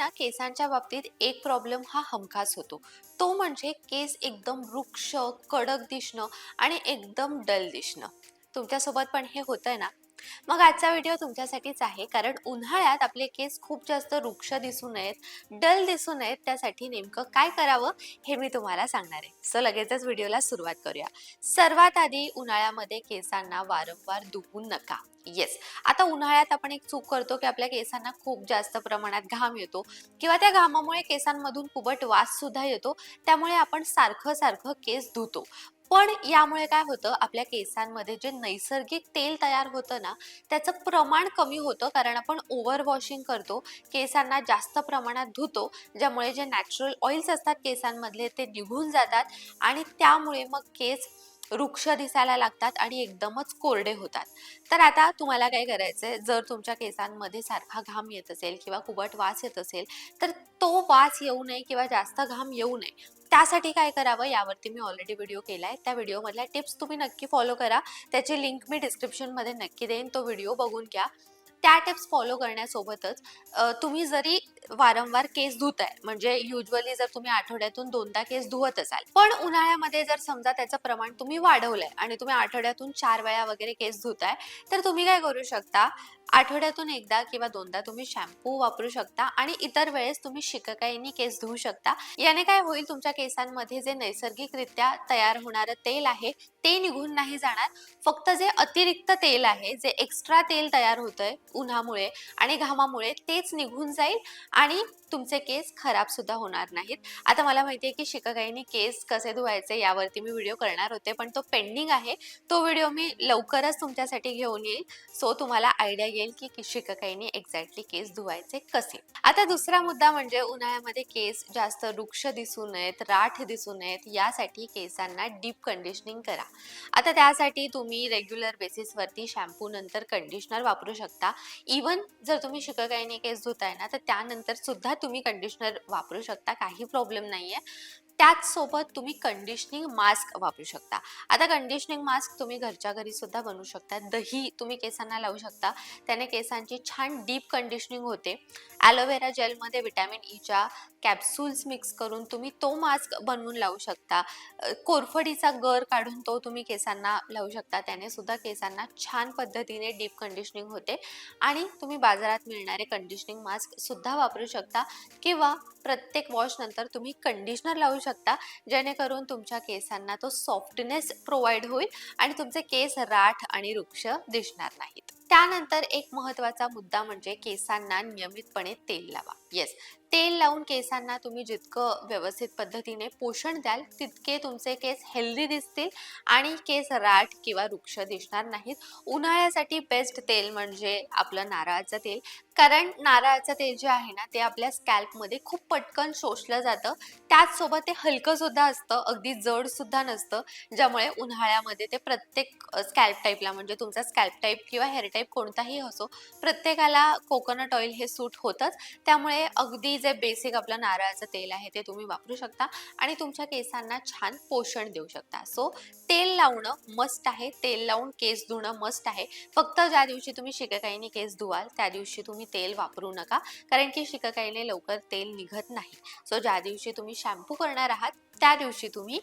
ना केसांच्या बाबतीत एक प्रॉब्लेम हा हमखास होतो. तो म्हणजे केस एकदम वृक्ष कडक दिसणं आणि एकदम डल दिसणं. तुमच्यासोबत पण हे होतंय ना? मग आजचा व्हिडिओ तुमच्यासाठीच आहे. कारण उन्हाळ्यात आपले केस खूप जास्त वृक्ष दिसू नयेत डल दिसू नयेत. त्यासाठी नेमकं काय करावं हे मी तुम्हाला सांगणार आहे. सो लगेचच व्हिडिओला सुरुवात करूया. सर्वात आधी उन्हाळ्यामध्ये केसांना वारंवार दुखू नका. येस आता उन्हाळ्यात आपण एक चूक करतो की आपल्या केसांना खूप जास्त प्रमाणात घाम येतो किंवा त्या घामामुळे केसांमधून कुबट वास सुद्धा येतो. त्यामुळे आपण सारखं सारखं केस धुतो. पण यामुळे काय होतं आपल्या केसांमध्ये जे नैसर्गिक तेल तयार होतं ना त्याचं प्रमाण कमी होतं. कारण आपण ओव्हर वॉशिंग करतो केसांना जास्त प्रमाणात धुतो ज्यामुळे जे नॅचरल ऑइल्स असतात केसांमधले ते निघून जातात आणि त्यामुळे मग केस वृक्ष दिसायला लागतात आणि एकदमच कोरडे होतात. तर आता तुम्हाला काय करायचं आहे जर तुमच्या केसांमध्ये सारखा घाम येत असेल किंवा कुबट वास येत असेल तर तो वास येऊ नये किंवा जास्त घाम येऊ नये. त्यासाठी काय करावं? यावरती मी ऑलरेडी व्हिडिओ केला आहे त्या व्हिडिओमधल्या टिप्स तुम्ही नक्की फॉलो करा. त्याची लिंक मी डिस्क्रिप्शनमध्ये नक्की देईन. तो व्हिडिओ बघून घ्या. त्या टिप्स फॉलो करण्यासोबतच तुम्ही जरी वारंवार केस धुताय म्हणजे युजली जर तुम्ही आठवड्यातून दोनदा केस धुवत असाल पण उन्हाळ्यामध्ये जर समजा त्याचं प्रमाण तुम्ही वाढवलंय आणि तुम्ही आठवड्यातून चार वेळा वगैरे केस धुताय तर तुम्ही काय करू शकता? आठवड्यातून एकदा किंवा दोनदा तुम्ही शॅम्पू वापरू शकता आणि इतर वेळेस तुम्ही शिककाईनी केस धुवू शकता. याने काय होईल तुमच्या केसांमध्ये जे नैसर्गिकरित्या तयार होणारं तेल आहे ते निघून नाही जाणार. फक्त जे अतिरिक्त तेल आहे जे एक्स्ट्रा तेल तयार होतंय उन्हामुळे आणि घामामुळे तेच निघून जाईल आणि तुमचे केस खराब सुद्धा होणार नाहीत. आता मला माहिती आहे की शिककाईने केस कसे धुवायचे यावरती मी व्हिडिओ करणार होते पण तो पेंडिंग आहे. तो व्हिडिओ मी लवकरच तुमच्यासाठी घेऊन येईल. सो तुम्हाला आयडिया येईल की शिककाईने एक्झॅक्टली केस धुवायचे कसे. आता दुसरा मुद्दा म्हणजे उन्हाळ्यामध्ये केस जास्त वृक्ष दिसू नयेत राठ दिसू नयेत यासाठी केसांना डीप कंडिशनिंग करा. आता त्यासाठी तुम्ही रेग्युलर बेसिसवरती शॅम्पू नंतर कंडिशनर वापरू शकता. इवन जर तुम्ही शिककाईने केस धुताय ना तर त्यानंतर सुद्धा तुम्ही कंडिशनर वापरू शकता. काही प्रॉब्लेम नाही आहे त्याचसोबत तुम्ही कंडिशनिंग मास्क वापरू शकता. आता कंडिशनिंग मास्क तुम्ही घरच्या घरी सुद्धा बनवू शकता. दही तुम्ही केसांना लावू शकता. त्याने केसांची छान डीप कंडिशनिंग होते. ॲलोवेरा जेलमध्ये विटॅमिन ईच्या कॅप्सूल्स मिक्स करून तुम्ही तो मास्क बनवून लावू शकता. कोरफडीचा गर काढून तो तुम्ही केसांना लावू शकता. त्याने सुद्धा केसांना छान पद्धतीने डीप कंडिशनिंग होते. आणि तुम्ही बाजारात मिळणारे कंडिशनिंग मास्क सुद्धा वापरू शकता. किंवा प्रत्येक वॉशनंतर तुम्ही कंडिशनर लावू शकता. जेणेकरून तुमच्या केसांना तो सॉफ्टनेस प्रोव्हाइड होईल आणि तुमचे केस राठ आणि वृक्ष दिसणार नाहीत. त्यानंतर एक महत्त्वाचा मुद्दा म्हणजे केसांना नियमितपणे तेल लावा. येस तेल लावून केसांना तुम्ही जितकं व्यवस्थित पद्धतीने पोषण द्याल तितके तुमचे केस हेल्दी दिसतील आणि केस राठ किंवा वृक्ष दिसणार नाहीत. उन्हाळ्यासाठी बेस्ट तेल म्हणजे आपलं नारळाचं तेल. कारण नारळाचं तेल जे आहे ना ते आपल्या स्कॅल्पमध्ये खूप पटकन शोषलं जातं. त्याचसोबत ते हलकंसुद्धा असतं अगदी जडसुद्धा नसतं. ज्यामुळे उन्हाळ्यामध्ये ते प्रत्येक स्कॅल्प टाईपला म्हणजे तुमचा स्कॅल्प टाईप किंवा हेअर टाईप कोणताही असो प्रत्येकाला कोकोनट ऑइल हे सूट होतंच. त्यामुळे अगदी जे बेसिक आपलं नारळाचं तेल आहे ते तुम्ही वापरू शकता आणि तुमच्या केसांना छान पोषण देऊ शकता. सो तेल लावणं मस्ट आहे. तेल लावून केस धुणं मस्ट आहे. फक्त ज्या दिवशी तुम्ही शिकाकाईने केस धुवाल त्या दिवशी तुम्ही तेल वापरू नका. कारण की शिकाकाईने लवकर तेल निघत नाही. सो ज्या दिवशी तुम्ही शॅम्पू करणार आहात त्या दिवशी तुम्ही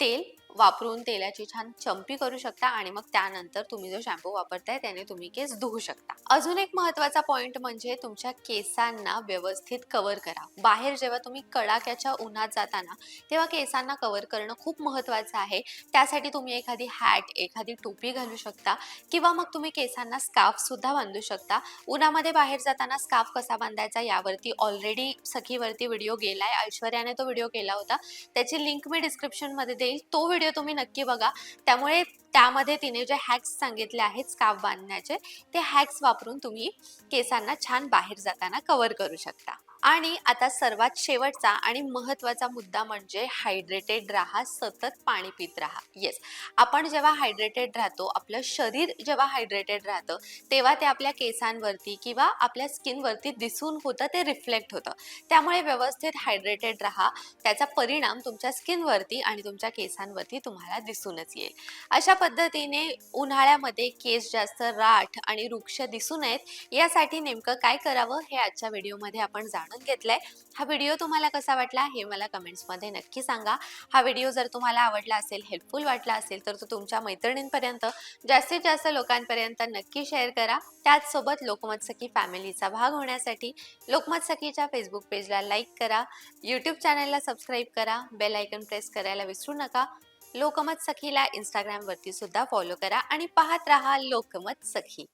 तेल वापरून तेलाची छान चंपी करू शकता आणि मग त्यानंतर तुम्ही जो शॅम्पू वापरताय त्याने तुम्ही केस धुवू शकता. अजून एक महत्त्वाचा पॉइंट म्हणजे तुमच्या केसांना व्यवस्थित कव्हर करा. बाहेर जेव्हा तुम्ही कडाक्याच्या उन्हात जाताना तेव्हा केसांना कव्हर करणं खूप महत्वाचं आहे. त्यासाठी तुम्ही एखादी हॅट एखादी टोपी घालू शकता किंवा मग तुम्ही केसांना स्काफ सुद्धा बांधू शकता. उन्हामध्ये बाहेर जाताना स्कार्फ कसा बांधायचा यावरती ऑलरेडी सखीवरती व्हिडिओ गेलाय. ऐश्वर्याने तो व्हिडिओ केला होता. त्याची लिंक मी डिस्क्रिप्शनमध्ये देईल. तो व्हिडिओ तुम्ही नक्की बघा. त्यामुळे त्यामध्ये तिने जे हॅक्स सांगितले आहेत स्काफ बांधण्याचे ते हॅक्स वापरून तुम्ही केसांना छान बाहेर जाताना कवर करू शकता. आणि आता सर्वात शेवटचा आणि महत्त्वाचा मुद्दा म्हणजे हायड्रेटेड राहा सतत पाणी पित राहा. येस आपण जेव्हा हायड्रेटेड राहतो आपलं शरीर जेव्हा हायड्रेटेड राहतं तेव्हा ते आपल्या केसांवरती किंवा आपल्या स्किनवरती दिसून होतं ते रिफ्लेक्ट होतं. त्यामुळे व्यवस्थित हायड्रेटेड राहा. त्याचा परिणाम तुमच्या स्किनवरती आणि तुमच्या केसांवरती तुम्हाला दिसूनच येईल. अशा पद्धतीने उन्हाळ्यामध्ये केस जास्त राठ आणि वृक्ष दिसू नयेत यासाठी नेमकं काय करावं हे आजच्या व्हिडिओमध्ये आपण जाणून जाणून घेतलाय. हा व्हिडिओ तुम्हाला कसा वाटला हे मला कमेंट्समध्ये नक्की सांगा. हा व्हिडिओ जर तुम्हाला आवडला असेल हेल्पफुल वाटला असेल तर तो तुमच्या मैत्रिणींपर्यंत जास्तीत जास्त लोकांपर्यंत नक्की शेअर करा. त्याचसोबत लोकमत सखी फॅमिलीचा भाग होण्यासाठी लोकमत सखीच्या फेसबुक पेजला लाईक करा. यूट्यूब चॅनलला सबस्क्राईब करा. बेल आयकन प्रेस करायला विसरू नका. लोकमत सखीला इंस्टाग्रामवरती सुद्धा फॉलो करा आणि पाहत राहा लोकमत सखी